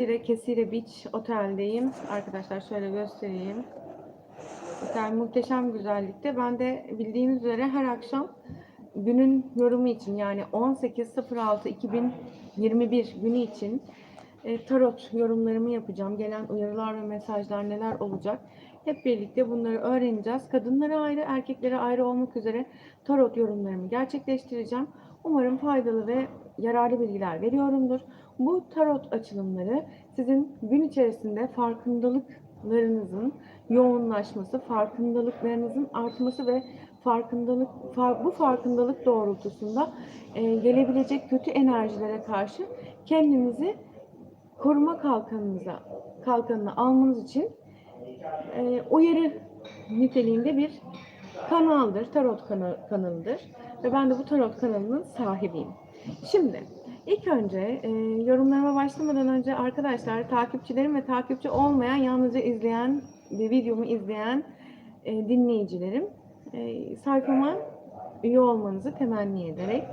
Kesire, Kesire Beach Otel'deyim. Arkadaşlar şöyle göstereyim. Otel muhteşem güzellikte. Ben de bildiğiniz üzere her akşam günün yorumu için yani 18.06.2021 günü için e, tarot yorumlarımı yapacağım. Gelen uyarılar ve mesajlar neler olacak? Hep birlikte bunları öğreneceğiz. Kadınlara ayrı, erkeklere ayrı olmak üzere tarot yorumlarımı gerçekleştireceğim. Umarım faydalı ve yararlı bilgiler veriyorumdur. Bu tarot açılımları sizin gün içerisinde farkındalıklarınızın yoğunlaşması, farkındalıklarınızın artması ve farkındalık far- bu farkındalık doğrultusunda e, gelebilecek kötü enerjilere karşı kendinizi koruma kalkanınıza kalkanını almanız için e, uyarı niteliğinde bir kanaldır, tarot kana- kanalıdır ve ben de bu tarot kanalının sahibiyim. Şimdi ilk önce e, yorumlarıma başlamadan önce arkadaşlar takipçilerim ve takipçi olmayan yalnızca izleyen ve videomu izleyen e, dinleyicilerim e, sayfama üye olmanızı temenni ederek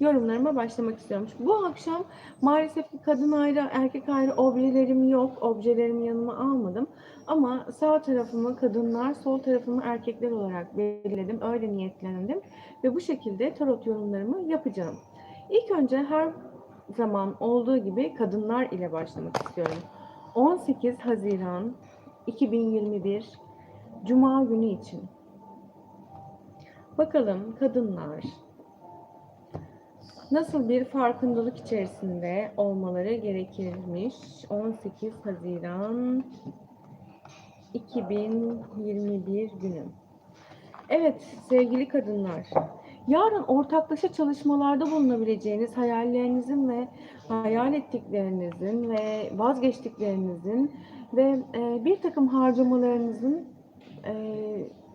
yorumlarıma başlamak istiyorum. Bu akşam maalesef ki kadın ayrı, erkek ayrı objelerim yok. Objelerimi yanıma almadım. Ama sağ tarafımı kadınlar, sol tarafımı erkekler olarak belirledim. Öyle niyetlendim. Ve bu şekilde tarot yorumlarımı yapacağım. İlk önce her zaman olduğu gibi kadınlar ile başlamak istiyorum. 18 Haziran 2021 Cuma günü için. Bakalım kadınlar nasıl bir farkındalık içerisinde olmaları gerekirmiş? 18 Haziran 2021 günü. Evet sevgili kadınlar, yarın ortaklaşa çalışmalarda bulunabileceğiniz hayallerinizin ve hayal ettiklerinizin ve vazgeçtiklerinizin ve e, bir takım harcamalarınızın e,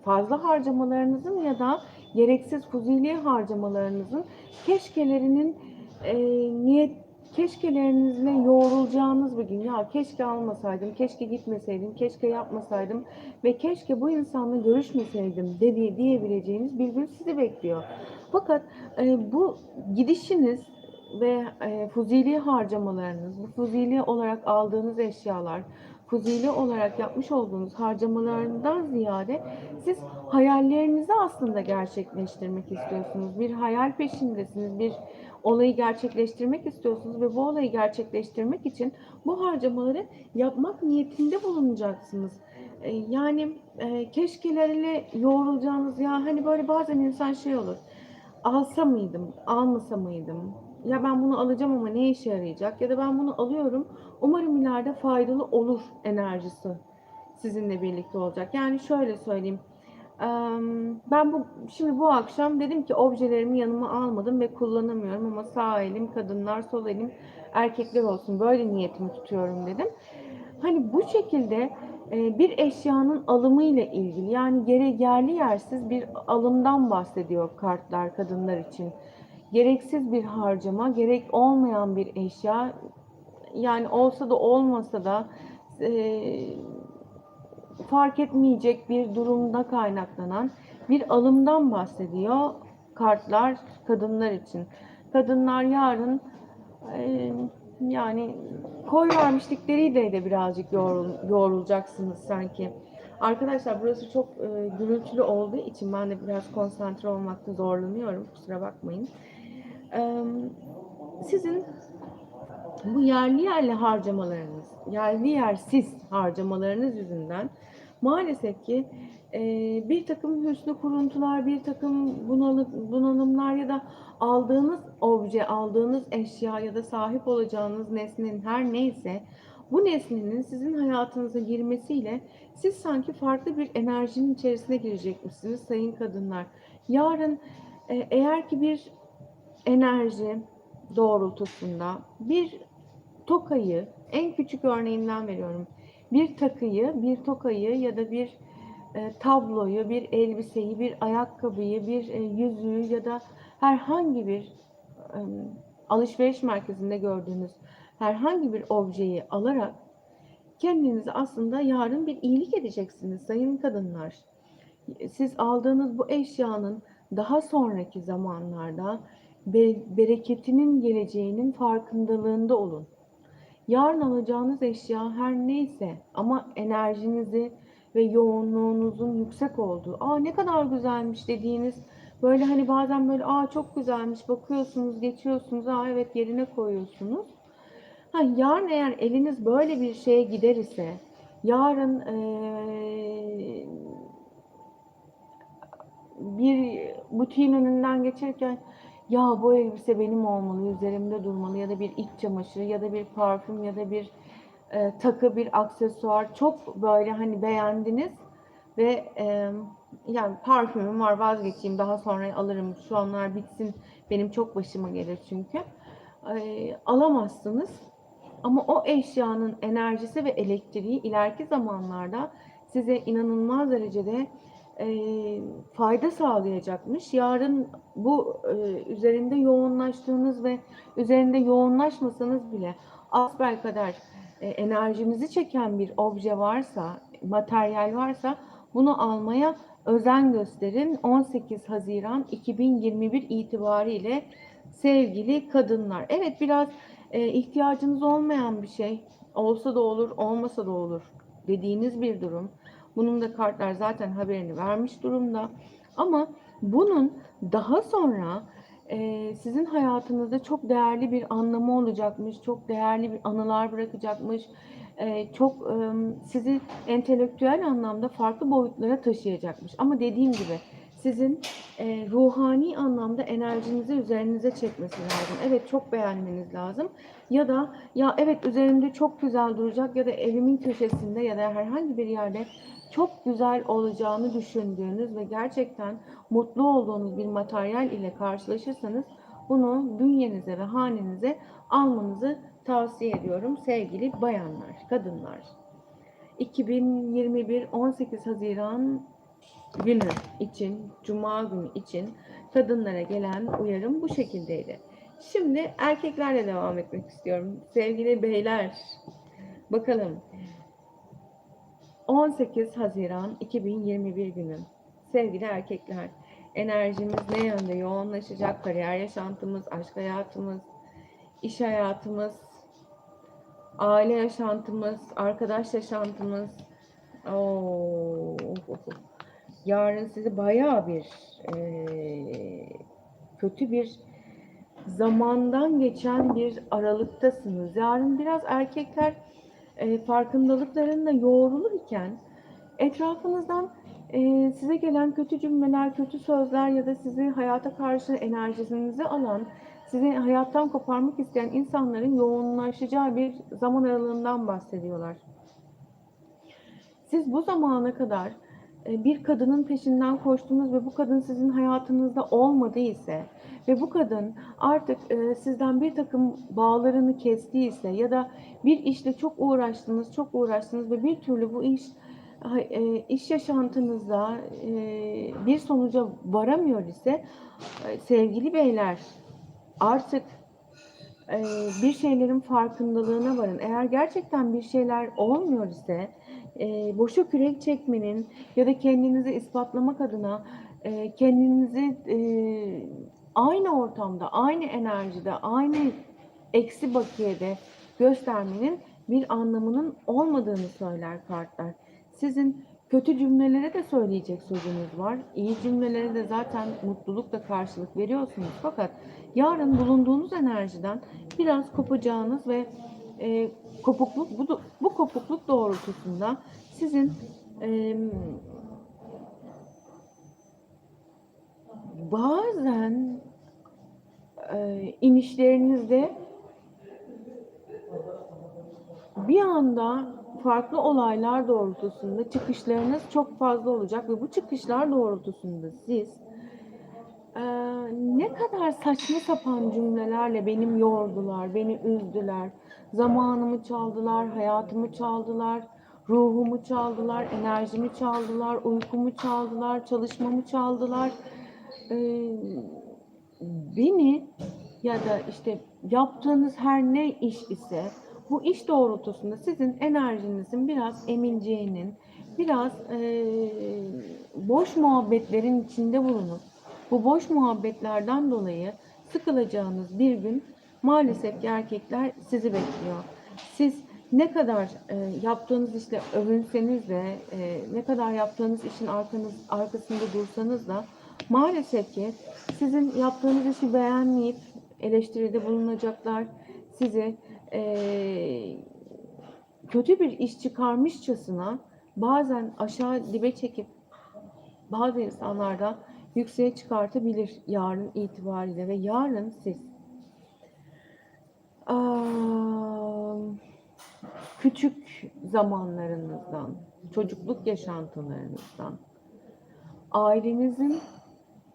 fazla harcamalarınızın ya da gereksiz fuzuli harcamalarınızın keşkelerinin e, niyet keşkelerinizle yoğrulacağınız bir gün. Ya keşke almasaydım, keşke gitmeseydim, keşke yapmasaydım ve keşke bu insanla görüşmeseydim dedi, diyebileceğiniz bir gün sizi bekliyor. Fakat e, bu gidişiniz ve e, fuzili harcamalarınız, bu fuzili olarak aldığınız eşyalar, fuzili olarak yapmış olduğunuz harcamalarından ziyade siz hayallerinizi aslında gerçekleştirmek istiyorsunuz. Bir hayal peşindesiniz, bir olayı gerçekleştirmek istiyorsunuz ve bu olayı gerçekleştirmek için bu harcamaları yapmak niyetinde bulunacaksınız. E, Yani e, keşkelerle yoğrulacağınız ya hani böyle bazen insan şey olur. Alsa mıydım, almasa mıydım? Ya ben bunu alacağım ama ne işe yarayacak? Ya da ben bunu alıyorum. Umarım ileride faydalı olur enerjisi sizinle birlikte olacak. Yani şöyle söyleyeyim. Ben bu şimdi bu akşam dedim ki objelerimi yanıma almadım ve kullanamıyorum ama sağ elim kadınlar, sol elim erkekler olsun. Böyle niyetimi tutuyorum dedim. Hani bu şekilde bir eşyanın alımı ile ilgili yani geri yerli yersiz bir alımdan bahsediyor kartlar kadınlar için. Gereksiz bir harcama, gerek olmayan bir eşya yani olsa da olmasa da fark etmeyecek bir durumda kaynaklanan bir alımdan bahsediyor kartlar kadınlar için. Kadınlar yarın e, yani koy vermişlikleriyle de birazcık yoğrul, yoğrulacaksınız sanki. Arkadaşlar burası çok e, gürültülü olduğu için ben de biraz konsantre olmakta zorlanıyorum. Kusura bakmayın. E, sizin bu yerli yerli harcamalarınız, yerli yersiz harcamalarınız yüzünden maalesef ki e, bir takım hüsnü kuruntular, bir takım bunalı- bunalımlar ya da aldığınız obje, aldığınız eşya ya da sahip olacağınız nesnenin her neyse bu nesnenin sizin hayatınıza girmesiyle siz sanki farklı bir enerjinin içerisine girecekmişsiniz sayın kadınlar. Yarın e, eğer ki bir enerji doğrultusunda bir tokayı en küçük örneğinden veriyorum. Bir takıyı, bir tokayı ya da bir e, tabloyu, bir elbiseyi, bir ayakkabıyı, bir e, yüzüğü ya da herhangi bir e, alışveriş merkezinde gördüğünüz herhangi bir objeyi alarak kendinize aslında yarın bir iyilik edeceksiniz sayın kadınlar. Siz aldığınız bu eşyanın daha sonraki zamanlarda be- bereketinin geleceğinin farkındalığında olun. Yarın alacağınız eşya her neyse ama enerjinizi ve yoğunluğunuzun yüksek olduğu, aa ne kadar güzelmiş dediğiniz böyle hani bazen böyle aa çok güzelmiş bakıyorsunuz, geçiyorsunuz, aa evet yerine koyuyorsunuz. Ha, yarın eğer eliniz böyle bir şeye gider ise yarın eee, bir butiğin önünden geçerken ya bu elbise benim olmalı, üzerimde durmalı ya da bir iç çamaşırı ya da bir parfüm ya da bir e, takı, bir aksesuar. Çok böyle hani beğendiniz ve e, yani parfümüm var vazgeçeyim daha sonra alırım. Şu anlar bitsin benim çok başıma gelir çünkü. E, alamazsınız. Ama o eşyanın enerjisi ve elektriği ileriki zamanlarda size inanılmaz derecede e, fayda sağlayacakmış. Yarın bu e, üzerinde yoğunlaştığınız ve üzerinde yoğunlaşmasanız bile asbelkader e, enerjinizi çeken bir obje varsa, materyal varsa bunu almaya özen gösterin. 18 Haziran 2021 itibariyle sevgili kadınlar. Evet biraz e, ihtiyacınız olmayan bir şey. Olsa da olur, olmasa da olur dediğiniz bir durum. Bunun da kartlar zaten haberini vermiş durumda. Ama bunun daha sonra e, sizin hayatınızda çok değerli bir anlamı olacakmış, çok değerli bir anılar bırakacakmış, e, çok e, sizi entelektüel anlamda farklı boyutlara taşıyacakmış. Ama dediğim gibi sizin e, ruhani anlamda enerjinizi üzerinize çekmesi lazım. Evet çok beğenmeniz lazım. Ya da ya evet üzerimde çok güzel duracak ya da evimin köşesinde ya da herhangi bir yerde çok güzel olacağını düşündüğünüz ve gerçekten mutlu olduğunuz bir materyal ile karşılaşırsanız bunu bünyenize ve hanenize almanızı tavsiye ediyorum sevgili bayanlar, kadınlar. 2021 18 Haziran günü için, Cuma günü için kadınlara gelen uyarım bu şekildeydi. Şimdi erkeklerle devam etmek istiyorum. Sevgili beyler, bakalım 18 Haziran 2021 günü. Sevgili erkekler, enerjimiz ne yönde yoğunlaşacak? Kariyer yaşantımız, aşk hayatımız, iş hayatımız, aile yaşantımız, arkadaş yaşantımız. Oo, of, of, of. Yarın sizi bayağı bir eee, kötü bir zamandan geçen bir aralıktasınız. Yarın biraz erkekler e, farkındalıklarında yoğrulurken etrafınızdan e, size gelen kötü cümleler, kötü sözler ya da sizi hayata karşı enerjinizi alan, sizi hayattan koparmak isteyen insanların yoğunlaşacağı bir zaman aralığından bahsediyorlar. Siz bu zamana kadar e, bir kadının peşinden koştunuz ve bu kadın sizin hayatınızda olmadı ise ve bu kadın artık e, sizden bir takım bağlarını kestiyse ya da bir işle çok uğraştınız, çok uğraştınız ve bir türlü bu iş e, iş yaşantınızda e, bir sonuca varamıyor ise e, sevgili beyler artık e, bir şeylerin farkındalığına varın. Eğer gerçekten bir şeyler olmuyor ise e, boşa kürek çekmenin ya da kendinizi ispatlamak adına e, kendinizi e, aynı ortamda, aynı enerjide, aynı eksi bakiyede göstermenin bir anlamının olmadığını söyler kartlar. Sizin kötü cümlelere de söyleyecek sözünüz var. İyi cümlelere de zaten mutlulukla karşılık veriyorsunuz. Fakat yarın bulunduğunuz enerjiden biraz kopacağınız ve e, kopukluk bu, bu kopukluk doğrultusunda sizin e, bazen e, inişlerinizde bir anda farklı olaylar doğrultusunda çıkışlarınız çok fazla olacak ve bu çıkışlar doğrultusunda siz e, ne kadar saçma sapan cümlelerle benim yordular, beni üzdüler, zamanımı çaldılar, hayatımı çaldılar, ruhumu çaldılar, enerjimi çaldılar, uykumu çaldılar, çalışmamı çaldılar. E, beni ya da işte yaptığınız her ne iş ise bu iş doğrultusunda sizin enerjinizin biraz eminceğinin, biraz e, boş muhabbetlerin içinde bulunup bu boş muhabbetlerden dolayı sıkılacağınız bir gün maalesef ki erkekler sizi bekliyor. Siz ne kadar e, yaptığınız işle övünseniz de, e, ne kadar yaptığınız işin arkanız, arkasında dursanız da maalesef ki sizin yaptığınız işi beğenmeyip eleştiride bulunacaklar. Sizi e, kötü bir iş çıkarmışçasına bazen aşağı dibe çekip bazı insanlarda yükseğe çıkartabilir yarın itibariyle ve yarın siz. Küçük zamanlarınızdan, çocukluk yaşantılarınızdan, ailenizin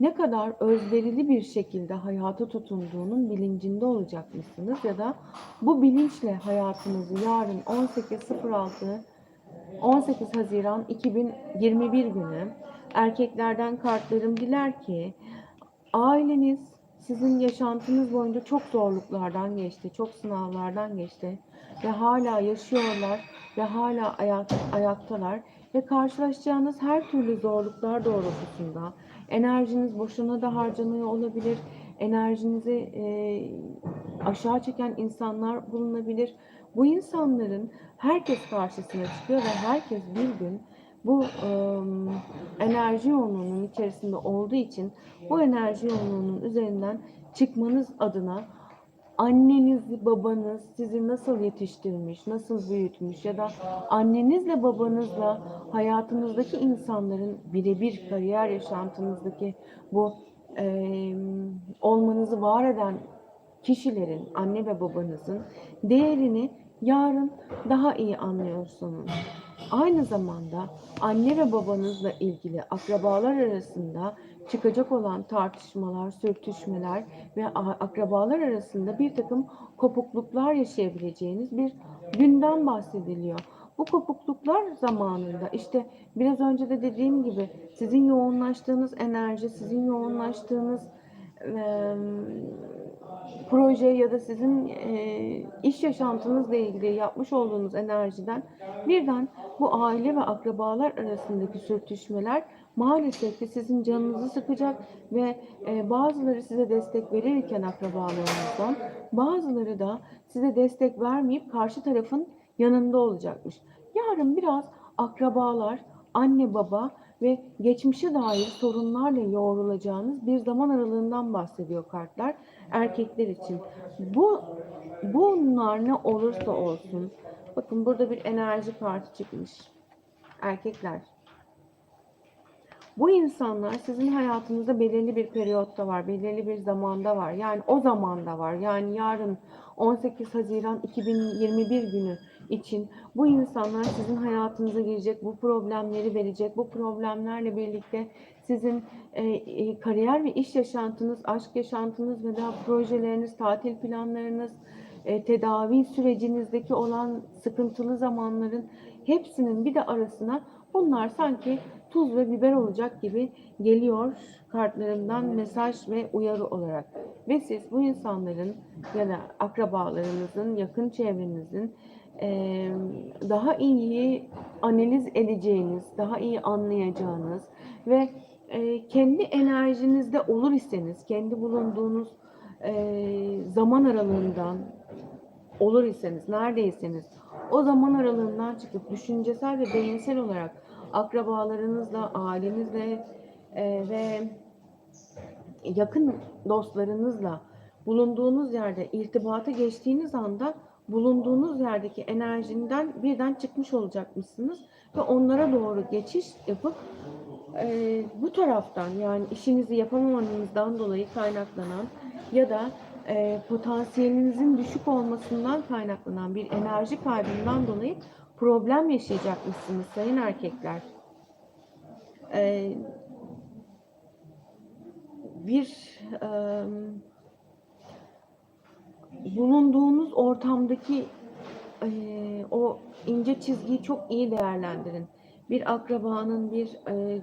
ne kadar özverili bir şekilde hayata tutunduğunun bilincinde olacakmışsınız ya da bu bilinçle hayatınızı yarın 18.06 18 Haziran 2021 günü erkeklerden kartlarım diler ki aileniz sizin yaşantınız boyunca çok zorluklardan geçti, çok sınavlardan geçti ve hala yaşıyorlar ve hala ayak, ayaktalar ve karşılaşacağınız her türlü zorluklar doğrultusunda enerjiniz boşuna da harcanıyor olabilir, enerjinizi e, aşağı çeken insanlar bulunabilir. Bu insanların herkes karşısına çıkıyor ve herkes bir gün bu e, enerji yoğunluğunun içerisinde olduğu için bu enerji yoğunluğunun üzerinden çıkmanız adına anneniz, babanız sizi nasıl yetiştirmiş, nasıl büyütmüş ya da annenizle babanızla hayatınızdaki insanların birebir kariyer yaşantınızdaki bu e, olmanızı var eden kişilerin, anne ve babanızın değerini yarın daha iyi anlıyorsunuz. Aynı zamanda anne ve babanızla ilgili akrabalar arasında çıkacak olan tartışmalar, sürtüşmeler ve akrabalar arasında bir takım kopukluklar yaşayabileceğiniz bir günden bahsediliyor. Bu kopukluklar zamanında işte biraz önce de dediğim gibi sizin yoğunlaştığınız enerji, sizin yoğunlaştığınız eee, proje ya da sizin eee, iş yaşantınızla ilgili yapmış olduğunuz enerjiden birden bu aile ve akrabalar arasındaki sürtüşmeler maalesef ki sizin canınızı sıkacak ve e, bazıları size destek verirken akrabalarınızdan bazıları da size destek vermeyip karşı tarafın yanında olacakmış. Yarın biraz akrabalar, anne baba ve geçmişe dair sorunlarla yoğrulacağınız bir zaman aralığından bahsediyor kartlar erkekler için. Bu bunlar ne olursa olsun bakın burada bir enerji kartı çıkmış. Erkekler bu insanlar sizin hayatınızda belirli bir periyotta var, belirli bir zamanda var. Yani o zamanda var. Yani yarın 18 Haziran 2021 günü için bu insanlar sizin hayatınıza girecek, bu problemleri verecek. Bu problemlerle birlikte sizin e, e, kariyer ve iş yaşantınız, aşk yaşantınız ve daha projeleriniz, tatil planlarınız, e, tedavi sürecinizdeki olan sıkıntılı zamanların hepsinin bir de arasına bunlar sanki tuz ve biber olacak gibi geliyor kartlarımdan mesaj ve uyarı olarak. Ve siz bu insanların ya da akrabalarınızın, yakın çevrenizin daha iyi analiz edeceğiniz, daha iyi anlayacağınız ve kendi enerjinizde olur iseniz, kendi bulunduğunuz zaman aralığından olur iseniz, neredeyseniz o zaman aralığından çıkıp düşüncesel ve beyinsel olarak akrabalarınızla, ailenizle ve yakın dostlarınızla bulunduğunuz yerde irtibata geçtiğiniz anda bulunduğunuz yerdeki enerjinden birden çıkmış olacakmışsınız ve onlara doğru geçiş yapıp e, bu taraftan yani işinizi yapamamanızdan dolayı kaynaklanan ya da e, potansiyelinizin düşük olmasından kaynaklanan bir enerji kaybından dolayı problem yaşayacakmışsınız sayın erkekler. E, bir e, bulunduğunuz ortamdaki e, o ince çizgiyi çok iyi değerlendirin. Bir akrabanın, bir e,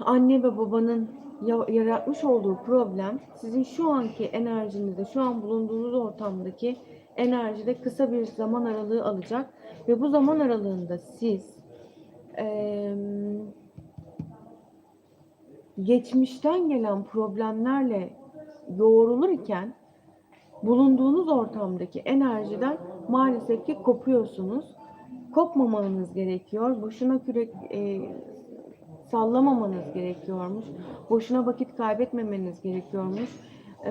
anne ve babanın ya- yaratmış olduğu problem sizin şu anki enerjinizde, şu an bulunduğunuz ortamdaki enerjide kısa bir zaman aralığı alacak ve bu zaman aralığında siz eee, geçmişten gelen problemlerle yoğrulurken bulunduğunuz ortamdaki enerjiden maalesef ki kopuyorsunuz. Kopmamanız gerekiyor. Boşuna kürek e, sallamamanız gerekiyormuş. Boşuna vakit kaybetmemeniz gerekiyormuş.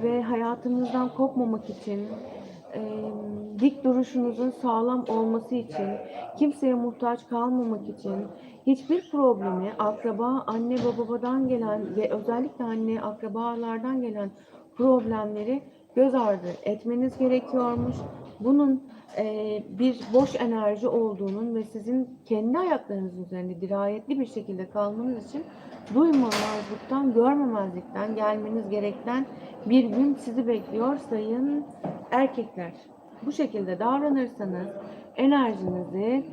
Ve hayatınızdan kopmamak için, e, dik duruşunuzun sağlam olması için, kimseye muhtaç kalmamak için, hiçbir problemi akraba, anne babadan gelen ve özellikle anne akrabalardan gelen problemleri göz ardı etmeniz gerekiyormuş. Bunun e, bir boş enerji olduğunun ve sizin kendi ayaklarınız üzerinde dirayetli bir şekilde kalmanız için duymamazlıktan, görmemezlikten gelmeniz gereken bir gün sizi bekliyor sayın erkekler. Bu şekilde davranırsanız enerjinizi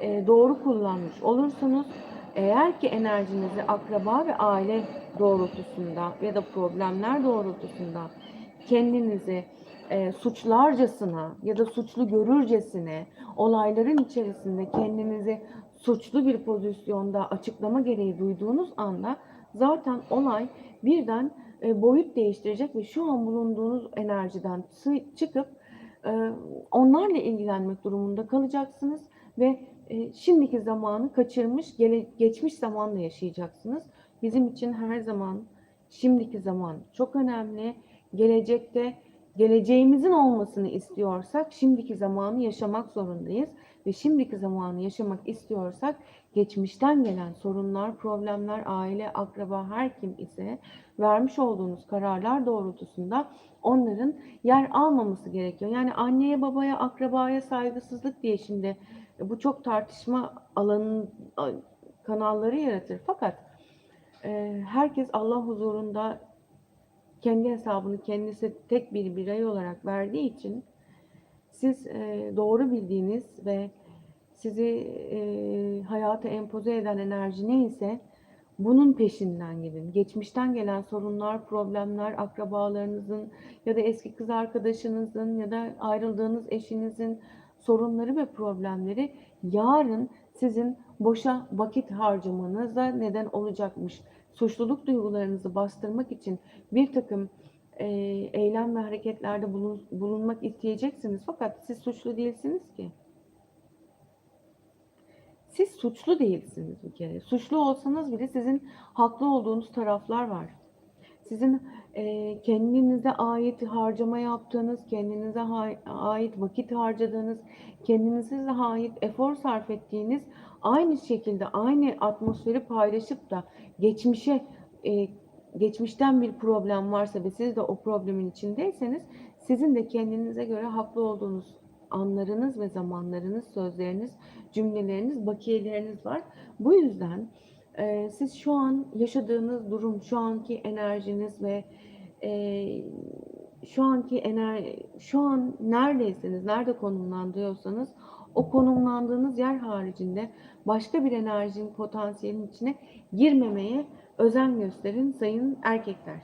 e, doğru kullanmış olursunuz. Eğer ki enerjinizi akraba ve aile doğrultusunda ya da problemler doğrultusunda kendinizi e, suçlarcasına ya da suçlu görürcesine olayların içerisinde kendinizi suçlu bir pozisyonda açıklama gereği duyduğunuz anda zaten olay birden e, boyut değiştirecek ve şu an bulunduğunuz enerjiden çıkıp e, onlarla ilgilenmek durumunda kalacaksınız ve e, şimdiki zamanı kaçırmış, gele, geçmiş zamanla yaşayacaksınız. Bizim için her zaman şimdiki zaman çok önemli. Gelecekte geleceğimizin olmasını istiyorsak şimdiki zamanı yaşamak zorundayız ve şimdiki zamanı yaşamak istiyorsak geçmişten gelen sorunlar, problemler, aile, akraba her kim ise vermiş olduğunuz kararlar doğrultusunda onların yer almaması gerekiyor. Yani anneye, babaya, akrabaya saygısızlık diye şimdi bu çok tartışma alanı kanalları yaratır. Fakat e, herkes Allah huzurunda kendi hesabını kendisi tek bir birey olarak verdiği için siz e, doğru bildiğiniz ve sizi e, hayata empoze eden enerji neyse bunun peşinden gidin. Geçmişten gelen sorunlar, problemler, akrabalarınızın ya da eski kız arkadaşınızın ya da ayrıldığınız eşinizin sorunları ve problemleri yarın sizin boşa vakit harcamanıza neden olacakmış. Suçluluk duygularınızı bastırmak için bir takım e, eylem ve hareketlerde bulun, bulunmak isteyeceksiniz. Fakat siz suçlu değilsiniz ki. Siz suçlu değilsiniz bir kere. Suçlu olsanız bile sizin haklı olduğunuz taraflar var. Sizin e, kendinize ait harcama yaptığınız, kendinize ait vakit harcadığınız, kendinize ait efor sarf ettiğiniz aynı şekilde aynı atmosferi paylaşıp da geçmişe e, geçmişten bir problem varsa ve siz de o problemin içindeyseniz sizin de kendinize göre haklı olduğunuz anlarınız ve zamanlarınız, sözleriniz, cümleleriniz, bakiyeleriniz var. Bu yüzden e, siz şu an yaşadığınız durum, şu anki enerjiniz ve e, şu anki ener şu an neredeyseniz, nerede konumlandırıyorsanız o konumlandığınız yer haricinde başka bir enerjinin potansiyelin içine girmemeye özen gösterin sayın erkekler.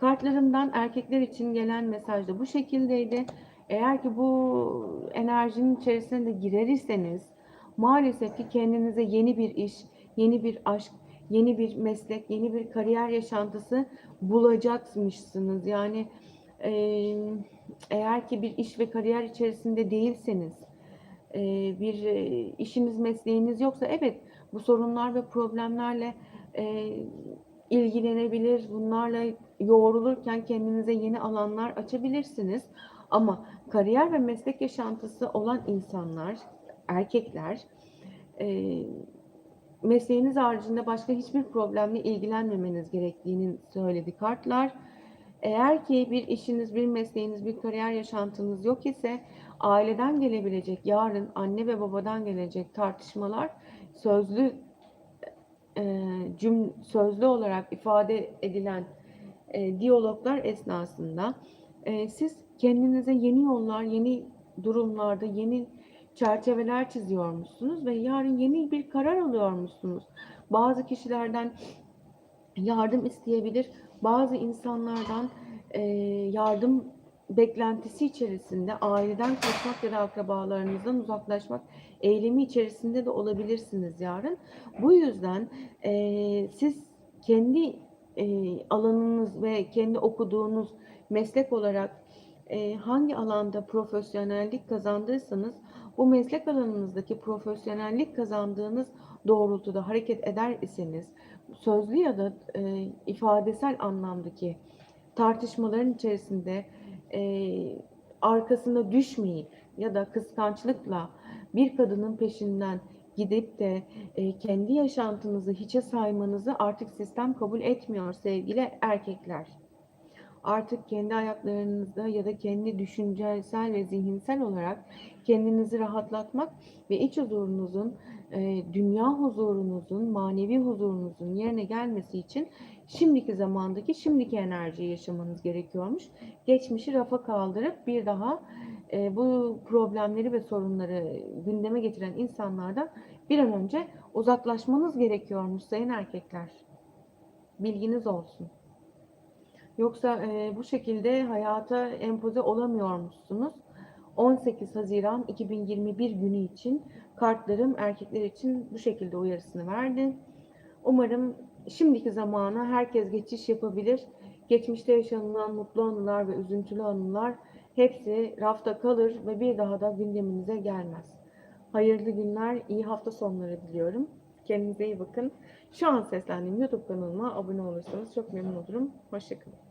Kartlarımdan erkekler için gelen mesaj da bu şekildeydi. Eğer ki bu enerjinin içerisine de girer iseniz maalesef ki kendinize yeni bir iş, yeni bir aşk, yeni bir meslek, yeni bir kariyer yaşantısı bulacakmışsınız. Yani e, eğer ki bir iş ve kariyer içerisinde değilseniz, e, bir e, işiniz, mesleğiniz yoksa evet bu sorunlar ve problemlerle e, ilgilenebilir, bunlarla yoğrulurken kendinize yeni alanlar açabilirsiniz. Ama kariyer ve meslek yaşantısı olan insanlar, erkekler, e, mesleğiniz haricinde başka hiçbir problemle ilgilenmemeniz gerektiğini söyledi kartlar. Eğer ki bir işiniz, bir mesleğiniz, bir kariyer yaşantınız yok ise aileden gelebilecek, yarın anne ve babadan gelecek tartışmalar sözlü e, cüm sözlü olarak ifade edilen e, diyaloglar esnasında e, siz kendinize yeni yollar, yeni durumlarda yeni çerçeveler çiziyormuşsunuz ve yarın yeni bir karar alıyormuşsunuz. Bazı kişilerden yardım isteyebilir, bazı insanlardan e, yardım beklentisi içerisinde aileden kaçmak ya da akrabalarınızdan uzaklaşmak eylemi içerisinde de olabilirsiniz yarın. Bu yüzden e, siz kendi e, alanınız ve kendi okuduğunuz meslek olarak e, hangi alanda profesyonellik kazandıysanız bu meslek alanınızdaki profesyonellik kazandığınız doğrultuda hareket eder iseniz sözlü ya da e, ifadesel anlamdaki tartışmaların içerisinde e, arkasına düşmeyip ya da kıskançlıkla bir kadının peşinden gidip de e, kendi yaşantınızı hiçe saymanızı artık sistem kabul etmiyor sevgili erkekler. Artık kendi ayaklarınızda ya da kendi düşüncesel ve zihinsel olarak kendinizi rahatlatmak ve iç huzurunuzun, e, dünya huzurunuzun, manevi huzurunuzun yerine gelmesi için şimdiki zamandaki şimdiki enerjiyi yaşamanız gerekiyormuş. Geçmişi rafa kaldırıp bir daha e, bu problemleri ve sorunları gündeme getiren insanlardan bir an önce uzaklaşmanız gerekiyormuş sayın erkekler. Bilginiz olsun. Yoksa e, bu şekilde hayata empoze olamıyormuşsunuz. 18 Haziran 2021 günü için kartlarım erkekler için bu şekilde uyarısını verdi. Umarım şimdiki zamana herkes geçiş yapabilir. Geçmişte yaşanılan mutlu anılar ve üzüntülü anılar hepsi rafta kalır ve bir daha da gündeminize gelmez. Hayırlı günler, iyi hafta sonları diliyorum. Kendinize iyi bakın. Şu an seslendiğim YouTube kanalıma abone olursanız çok memnun olurum. Hoşçakalın.